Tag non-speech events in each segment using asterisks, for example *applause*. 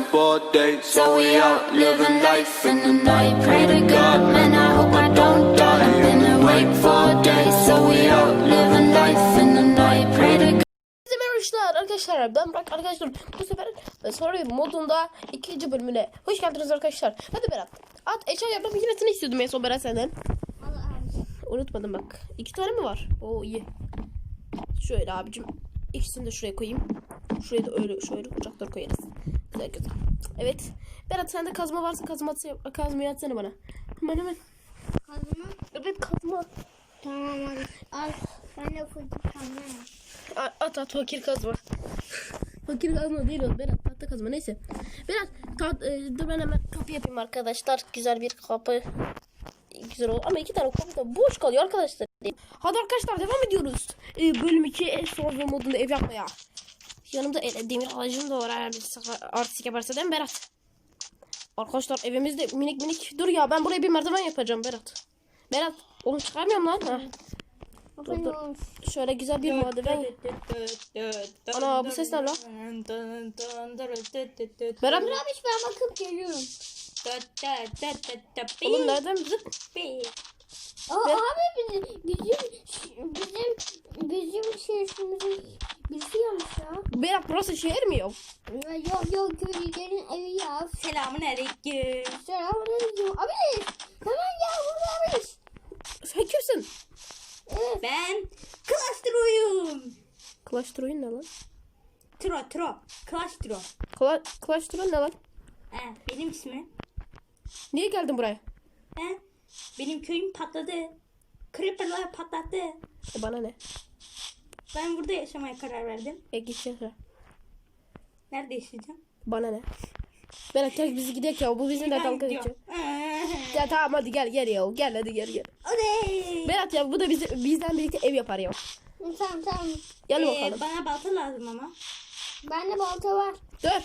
four days, so we out living life in the night. Pray to God, man, I hope I don't die. Been awake for days, so we out living life in the night. Pray to God. Herkese merhabalar arkadaşlar ben Burak. Arkadaşlar bu sefer e, Sorry modunda ikinci bölümüne hoş geldiniz arkadaşlar. Hadi Berat. At eşya yapma makinesini istiyordum en son Berat senden. Unutmadım bak. İki tane mi var? O iyi. Şöyle abicim ikisini de şuraya koyayım şuraya da öyle şöyle kucakları koyarız güzel güzel evet Berat sende kazma varsa kazma atsa, kazmayı atsana bana hemen hemen Kazma. evet kazma Tamam hadi. Al. Ben de fırtık kazma. At at fakir kazma. fakir kazma değil o Berat tahta kazma neyse. Berat ta- e, dur ben hemen kapı yapayım arkadaşlar. Güzel bir kapı. Güzel oldu ama iki tane kapı da boş kalıyor arkadaşlar. Hadi arkadaşlar devam ediyoruz. E, bölüm 2 Survival modunda ev yapmaya. Yanımda el, demir ağacım da var eğer bir artistik yaparsa değil mi Berat? Arkadaşlar evimizde minik minik. Dur ya ben buraya bir merdiven yapacağım Berat. Berat onu çıkarmıyorum lan. Ha. Dur dur. Şöyle güzel bir merdiven. Ana, bu ses ne lan? Berat Dur abi ben bakıp geliyorum. oğlum nereden zıp? Aa, abi bizim bizim bizim bizim şehrimizi yapmış ya. Berat burası şehir mi ya? Ya, Yok yok köylülerin evi ya. Selamun aleyküm. Selamünaleyküm. Abi hemen gel burada abi. Sen kimsin? Evet. Ben Klastro'yum. Clash Royale ne lan? Tro Tro. Klastro. Kla Clash Royale ne lan? He, benim ismim. Niye geldin buraya? He, benim köyüm patladı. Creeper'lar patlattı. E bana ne? Ben burada yaşamaya karar verdim. E git yaşa. Nerede yaşayacağım? Bana ne? Berat gel bizi gidelim ya. Bu bizimle Ben dalga geçiyor. Ya tamam hadi gel gel ya. Gel hadi gel gel. Oley. Berat ya bu da bizi, bizden birlikte ev yapar ya. Tamam tamam. Gel Ee, bakalım. bana balta lazım ama. Bende balta var. Dur.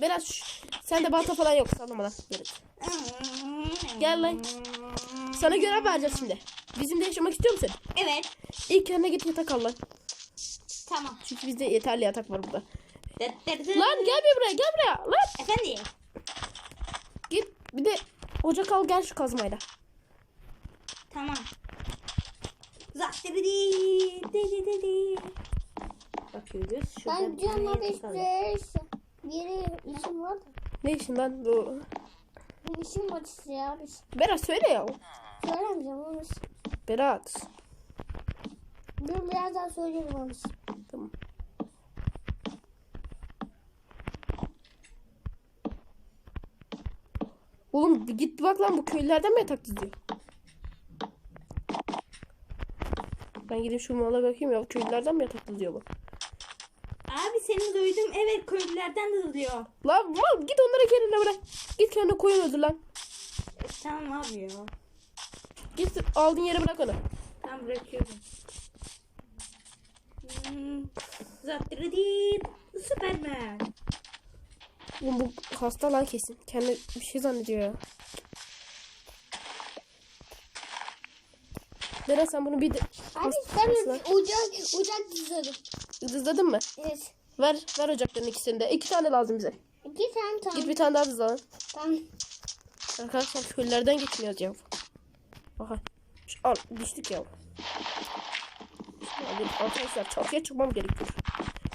Berat sen de balta falan yok sallama lan. Gel. Gel lan. Sana görev vereceğiz şimdi. Bizimle yaşamak istiyor musun? Evet. İlk kendine git yatak al lan. Tamam. Çünkü bizde yeterli yatak var burada. Lan gel bir buraya gel buraya. Lan Efendim. git bir de ocak al gel şu kazmayla. Tamam. Zahtiri. Dedi dedi. Bakıyoruz. Şurada Ben bir tane yatak. Biri işim var da. Ne işin lan bu? Bir işte ya. Bir Berat söyle ya. Söylemeyeceğim onu. Berat. Dur biraz daha söylerim onu. Tamam. Oğlum git bak lan bu köylülerden mi yatak diziyor? Ben gidip şu mala bakayım ya köylülerden mi yatak diziyor bu? Abi seni duydum. Evet köylülerden de duyuyor. Lan mal git onlara kendine bırak. Git kendine koyun öldür lan. E, tamam abi ya. Git aldığın yere bırak onu. Ben bırakıyorum. Hmm. Zattırdı. Süpermen. Oğlum bu hasta lan kesin. Kendi bir şey zannediyor ya. Dere sen bunu bir de... Abi ben ocak, ocak düzledim. Dızladın mı? Evet. Ver, ver ocakların ikisini de. İki tane lazım bize. İki tane tamam. Git bir tane daha dızla lan. Tamam. Arkadaşlar köylerden geçiniyoruz ya. Aha. Şu- Al düştük ya. Hadi arkadaşlar çatıya çıkmam gerekiyor.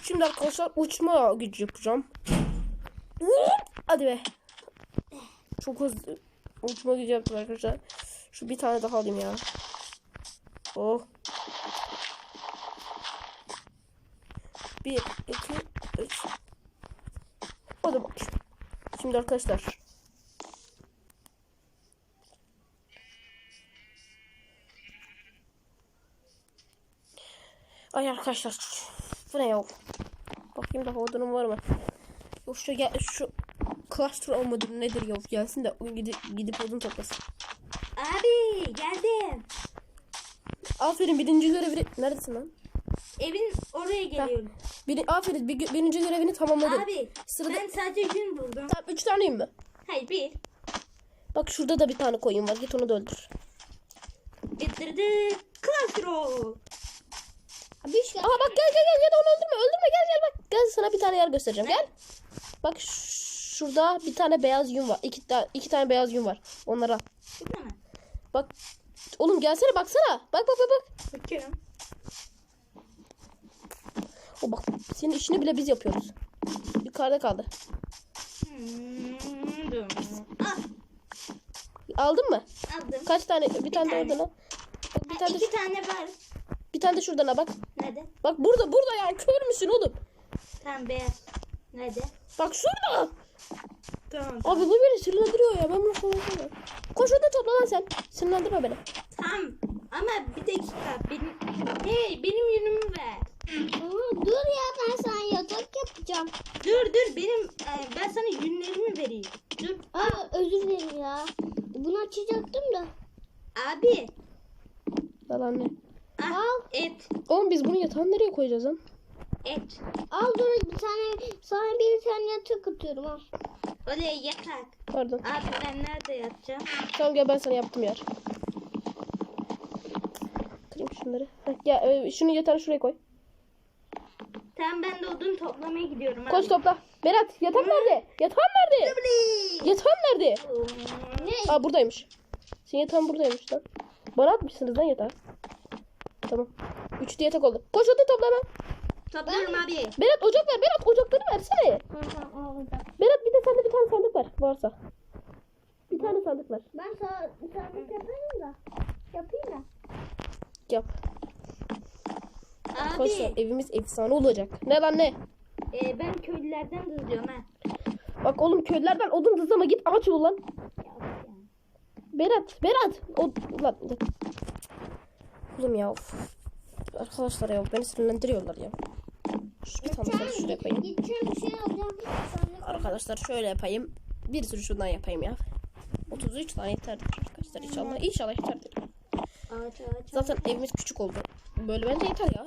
Şimdi arkadaşlar uçma gücü yapacağım. Hadi be. Çok hızlı uçma gücü yaptım arkadaşlar. Şu bir tane daha alayım ya. Oh. Bir, iki, üç. Hadi bak. Şimdi arkadaşlar. Ay arkadaşlar bu ne ya? Bakayım da odunum var mı? Yok şu gel şu cluster olmadı nedir ya gelsin de gidip, gidip odun toplasın. Abi geldim. Aferin birinci görevi neredesin lan? Evin oraya geliyorum. Biri, aferin bir, birinci görevini tamamladın. Abi Sırada- ben sadece gün buldum. Tamam üç taneyim mi? Hayır bir. Bak şurada da bir tane koyun var git onu da öldür. Dırdırdı. Klastro. Abi işte Aha bak gel gel gel gel onu öldürme öldürme gel gel bak. Gel sana bir tane yer göstereceğim gel. Bak şurada bir tane beyaz yün var. İki, ta- iki tane beyaz yün var. Onlara. Bak. Oğlum gelsene baksana. Bak bak bak bak. Bakıyorum. O bak senin işini bile biz yapıyoruz. Yukarıda kaldı. Hmm. Ah, Aldın mı? aldım. Kaç tane? Bir tane de tane. oradan al. Bak bir Ha, tane de, iki tane var. bir tane de şuradan al bak. Nerede? Bak burada burada yani kör müsün oğlum? Tamam beyaz. Nerede? Bak şurada. Tamam. Abi bu beni sinirlendiriyor ya. Ben bunu konuşamam. Koş orada topla lan sen. Sinirlendirme beni. Tamam. Ama bir dakika. Benim, hey benim yünümü ver. Dur ya ben sana yatak yapacağım. Dur dur benim e, ben sana yünlerimi vereyim. Dur. Aa özür dilerim ya. Bunu açacaktım da. Abi. Lan anne. Ah, Al. Et. Oğlum biz bunu yatağın nereye koyacağız lan? Et. Al dur bir tane sana bir tane yatak atıyorum al. Oraya yatak. Pardon. Abi ben nerede yatacağım? Tamam gel ben sana yaptım yer. Kırayım şunları. Heh, ya e, şunu yatağını şuraya koy. Tamam ben de odun toplamaya gidiyorum. abi. Koş topla. Berat yatak nerede? Yatağın nerede? Yatağın nerede? Ne? Aa buradaymış. Senin yatağın buradaymış lan. Bana atmışsınız lan yatağı. Tamam. Üçlü yatak oldu. Koş oda topla hemen. Topluyorum abi. Berat ocak ver. Berat ocakları versene. Berat bir de sende bir tane sandık var. Varsa. Bir tane sandık var. Ben bir tane yapayım da. Yapayım da. Yap. Lan, evimiz efsane olacak. Ne lan ne? e, ben köylülerden dızlıyorum ha. Bak oğlum köylerden odun dızlama git ağaç bul lan. Berat, Berat. O lan. Oğlum ya. of. Arkadaşlar ya beni sinirlendiriyorlar ya. Şu bir tane sana şuraya koyayım. Şey Arkadaşlar şöyle yapayım. Bir sürü şundan yapayım ya. 33 tane yeterdir arkadaşlar inşallah. İnşallah yeterdir. Ağaç ağaç. Zaten evimiz küçük oldu. Böyle bence yeter ya.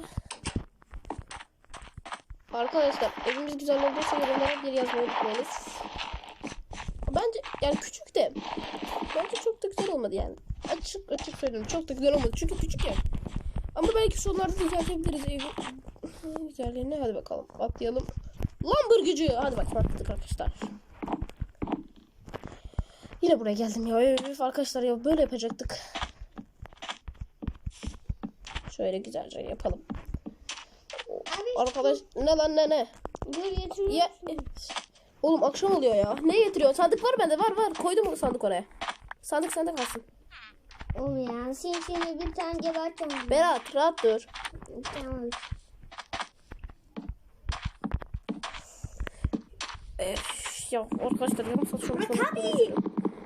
Arkadaşlar evimiz güzel olduysa yorumlara bir yazmayı unutmayınız. Bence yani küçük de bence çok da güzel olmadı yani. Açık açık söylüyorum çok da güzel olmadı çünkü küçük ya. Ama belki sonlarda düzeltebiliriz evi. Güzelliğine hadi bakalım atlayalım. Lambur gücü hadi bakalım atladık arkadaşlar. Yine buraya geldim ya. Arkadaşlar ya böyle yapacaktık. Şöyle güzelce yapalım. Arkadaş ne lan ne ne? Ya, oğlum akşam oluyor ya. Ne getiriyor? Sandık var bende var var. Koydum sandık oraya. Sandık sende kalsın. Oğlum ya sen şimdi bir tane geberteceğim. Berat rahat dur. Tamam. Öf, ya arkadaşlar yarım saat sonra sonra. abi.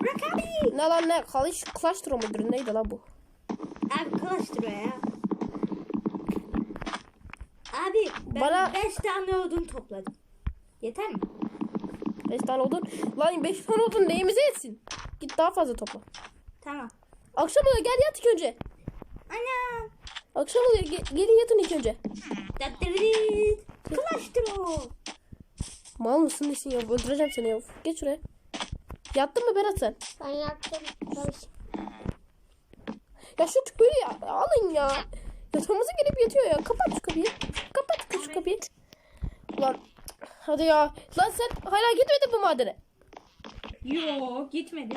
Bırak abi. Ne lan ne? Clash, Clash Royale müdürü neydi lan bu? Abi kılaştır o ya. Abi ben Bana- 5 tane odun topladım. Yeter mi? 5 tane odun. Lan 5 tane odun neyimize etsin? Git daha fazla topla. Tamam. Akşam oluyor gel yat ilk önce. Anam. Akşam oluyor ge- gelin yatın ilk önce. O. Mal mısın nesin ya? Öldüreceğim seni ya. Geç şuraya. Yattın mı Berat sen? Ben. Çalış. Ya şu ya. Alın ya. Yatağımıza gelip yatıyor ya. Kapat şu kapıyı. Kapıyı. Lan. Hadi ya. Lan sen hala gitmedin bu madene. Yo gitmedi.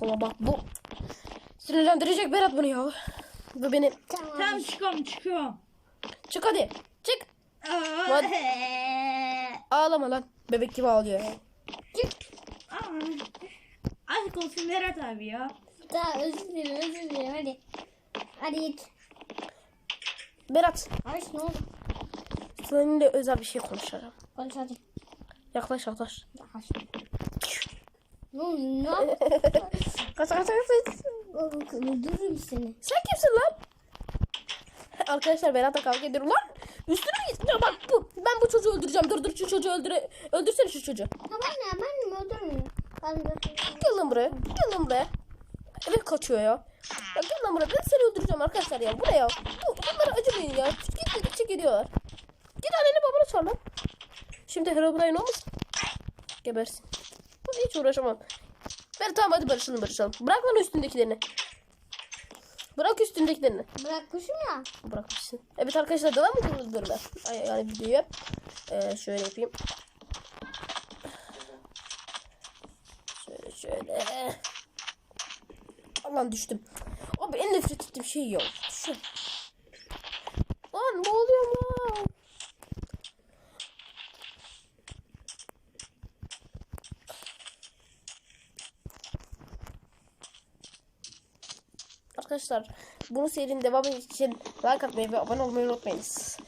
Ulan bak bu. Sinirlendirecek Berat bunu ya. Bu beni. Tamam. Tamam çıkıyorum çıkıyorum. Çık hadi. Çık. Lan. *laughs* Ağlama lan. Bebek gibi ağlıyor. Aa. Aşk olsun Berat abi ya. Tamam özür dilerim özür dilerim hadi. Hadi git. Berat. Ay ne oldu? Seninle özel bir şey konuşacağım. Konuş hadi. Yaklaş yaklaş. Yaklaş. Ne? *laughs* Kaç kaç kaç. Öldürürüm seni. Sen kimsin lan? Arkadaşlar Berat'la kavga ediyorum lan. Üstüne gittin? Ya bak bu. Ben bu çocuğu öldüreceğim. Dur dur şu çocuğu öldüre. Öldürsene şu çocuğu. Ha ben ne? Ben mi öldürmüyorum? Ben Gel lan buraya. Gel lan buraya. Evet kaçıyor ya. ya gel lan buraya. Ben seni öldüreceğim arkadaşlar ya. Bu ne ya? Bu, bunlara acımayın ya. Git dedikçe geliyorlar. Git anneni babanı çağır lan. Şimdi Herobrine olmuş. Gebersin. Bu hiç uğraşamam. Ben tamam hadi barışalım barışalım. Bırak lan üstündekilerini. Bırak üstündekilerini. Bırakmışım ya. Bırakmışsın. Evet arkadaşlar devam ediyoruz bölüme. Ay, yani videoya. Ee, şöyle yapayım. Şöyle şöyle. Aman düştüm. Abi en nefret ettiğim şey ya. Şu. Arkadaşlar bunu serinin devamı için like atmayı ve abone olmayı unutmayınız.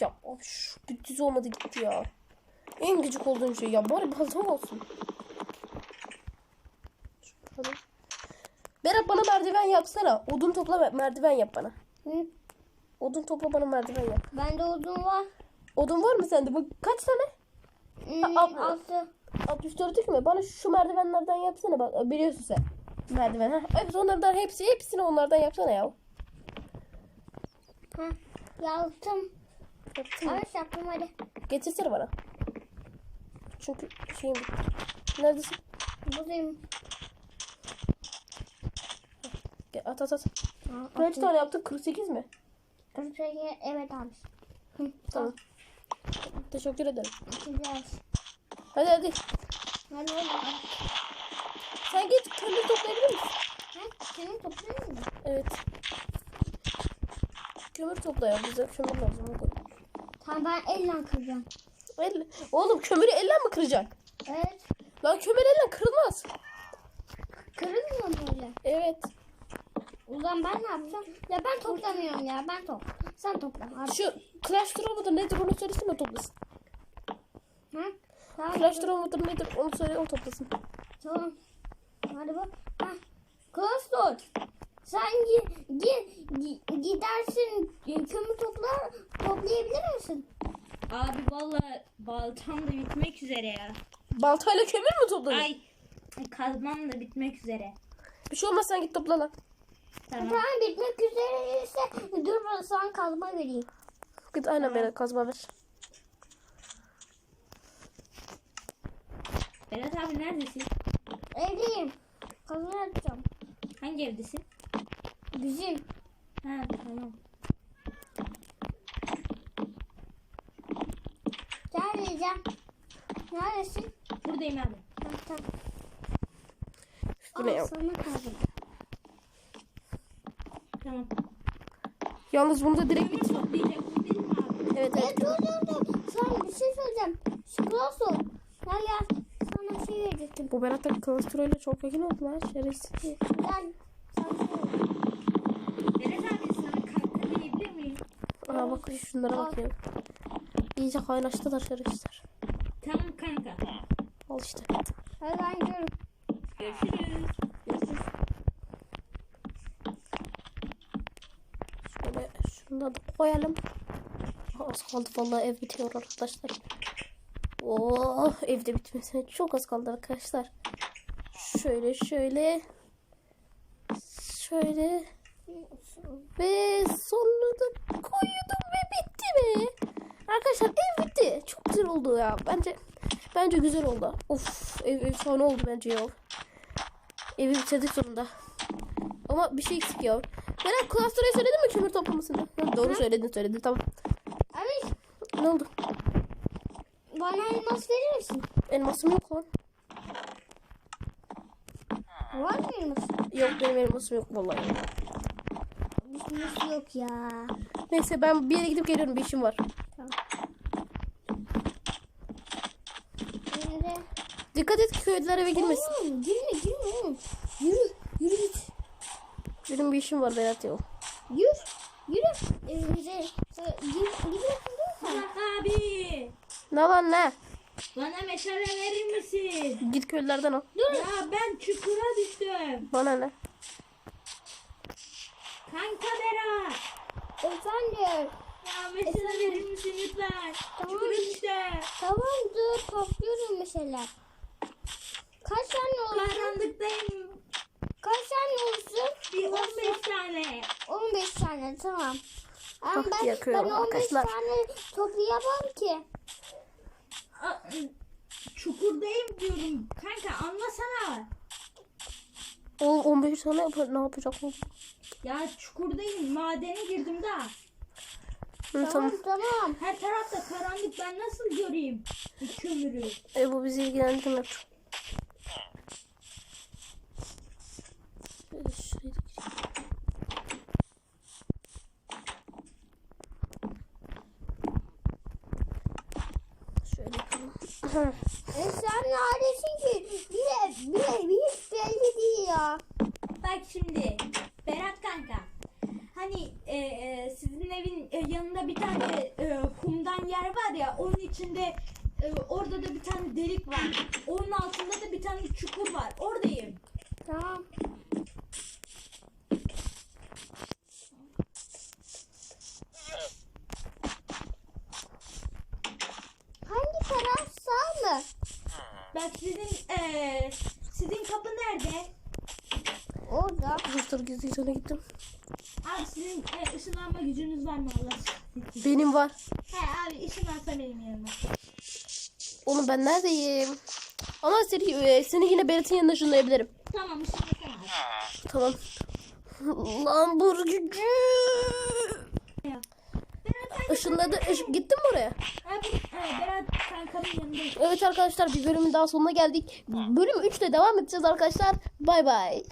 Ya abi şu düz olmadı gitti ya. En gıcık olduğum şey ya bari baltam olsun. Şuradan. Berat bana merdiven yapsana. Odun topla ve merdiven yap bana. Hı? Odun topla bana merdiven yap. Bende odun var. Odun var mı sende? Bak kaç tane? Hmm, al. altı. 64'lük mü? Bana şu merdivenlerden yapsana bak. Biliyorsun sen. Merdiven ha. Evet onlardan hepsi hepsini onlardan yapsana ya. Ha, yaptım. Yaptın mı? Evet yaptım hadi. Getirsene bana. Çünkü şeyim Neredesin? Buradayım. Gel, at at at. Ha, Kaç tane yaptık? 48 mi? Kırıkları evet abi. Hı, Tamam. Teşekkür ederim. Güzel. Hadi hadi. Hadi oğlum. Sen git kömür toplayabilir misin? Ha, senin topluyor musun? Evet. Kömür topla ya. Bize kömür lazım. Tamam ben elle kıracağım. Elle. Oğlum kömürü elle mi kıracaksın? Evet. Lan kömür elle kırılmaz. Kırılmıyor mu öyle? Evet. Zaman ben ne yapacağım? Ya ben toplamıyorum ya. Ben top. Sen topla. Hadi. Şu Clash Royale mıdır nedir onu söylesene toplasın. Ha? Tamam. Clash Royale mıdır nedir onu söyle o toplasın. Tamam. Hadi bak. Ha. Klastor. Sen gi, gi, gi- gidersin e, kömür topla toplayabilir misin? Abi valla baltam da bitmek üzere ya. Baltayla kömür mü topladın? Ay kazmam da bitmek üzere. Bir şey olmaz sen git topla lan. Tamam. Tamam bitmek üzereyse dur ben sana kazma vereyim. Git aynen bana kazma ver. Berat abi neredesin? Evliyim. Kazma yapacağım. Hangi evdesin? Bizim. Ha tamam. Gel vereceğim. Neredesin? Buradayım abi. Tamam tamam. Bu ne ya? Al sana kazma. Tamam. Yalnız bunu da direkt mi abi? Evet evet. Dur dur dur. Sana bir şey söyleyeceğim. Şu Klastor. Gel gel. Sana bir şey verecektim. Bu Berat da Klastro'yla çok yakın oldu lan şerefsiz. Gel. Şey. Berat abi sana kanka diyebilir miyim? Aa bak şunlara bak ya. İyice kaynaştılar şerefsizler. Tamam kanka. Al işte. Hadi ben gidiyorum. Görüşürüz. Şöyle şunları da koyalım. Az kaldı vallahi ev bitiyor arkadaşlar. Oh evde bitmesine çok az kaldı arkadaşlar. Şöyle şöyle. Şöyle. Ve sonunu da koydum ve bitti mi? Arkadaşlar ev bitti. Çok güzel oldu ya. Bence bence güzel oldu. Of ev efsane oldu bence ya. Evi bitirdik sonunda. Ama bir şey eksik ya. Berat Klastro'ya söyledin mi kömür toplamasını? Doğru söyledin söyledin tamam. Ne oldu? bana elmas verir misin? Elmasım yok lan. Var mı elmas? Yok benim elmasım yok vallahi. Elmas yok ya. Neyse ben bir yere gidip geliyorum bir işim var. Nerede? Dikkat et köylüler eve girmesin. Oğlum girme girme oğlum. Yürü. Yürü git. Benim bir işim var Berat ya. Yürü. Yürü. Evimize. Sa- Gir, gidiyorsun değil mi? Berat abi. Ne lan ne? Bana meşale verir misin? Git köylülerden al. Ya ben çukura düştüm. Bana ne? Kanka Berat. Efendim. Ya meşale verir misin lütfen? Tamam. Çukura düştüm. Tamam dur topluyorum mesela. Kaç tane olsun? Karanlıktayım. Kaç tane olsun? Bir 15 tane. 15 tane tamam. Ama ben, ben yakıyorum 15 arkadaşlar. tane toplayamam ki. Çukurdayım diyorum. Kanka anlasana. Oğlum 15 tane yapar. Ne yapacak oğlum? Ya çukurdayım. Madene girdim daha. Hı, tamam. Tamam. Her tarafta karanlık ben nasıl göreyim kömürü? E, bu bizi ilgilendirmiyor. Şöyle şuraya da gireyim. Şöyle yapalım. E sen neredesin ki? Bile, bile hiç belli değil ya. Bak şimdi Berat kanka. Hani e, e, sizin evin e, yanında bir tane e, kumdan yer var ya onun içinde e, orada da bir tane delik var. Onun altında da bir tane çukur var. Oradayım. Tamam. Hangi taraf sağ mı? Bak sizin e, sizin kapı nerede? Arkadaşlar gizlice gittim. Abi sizin e, ışınlanma gücünüz var mı Allah aşkına? Benim var. He abi ışınlansa benim yanıma. Oğlum ben neredeyim? Ama seni, e, seni yine Berat'ın yanına ışınlayabilirim. Tamam ışınlasana abi. Tamam. *laughs* Lamborghini. Işınladı. Iş- Gittin mi oraya? Abi, e, Berat kankamın yanındayım. Evet arkadaşlar bir bölümün daha sonuna geldik. Bölüm 3'te devam edeceğiz arkadaşlar. Bay bay.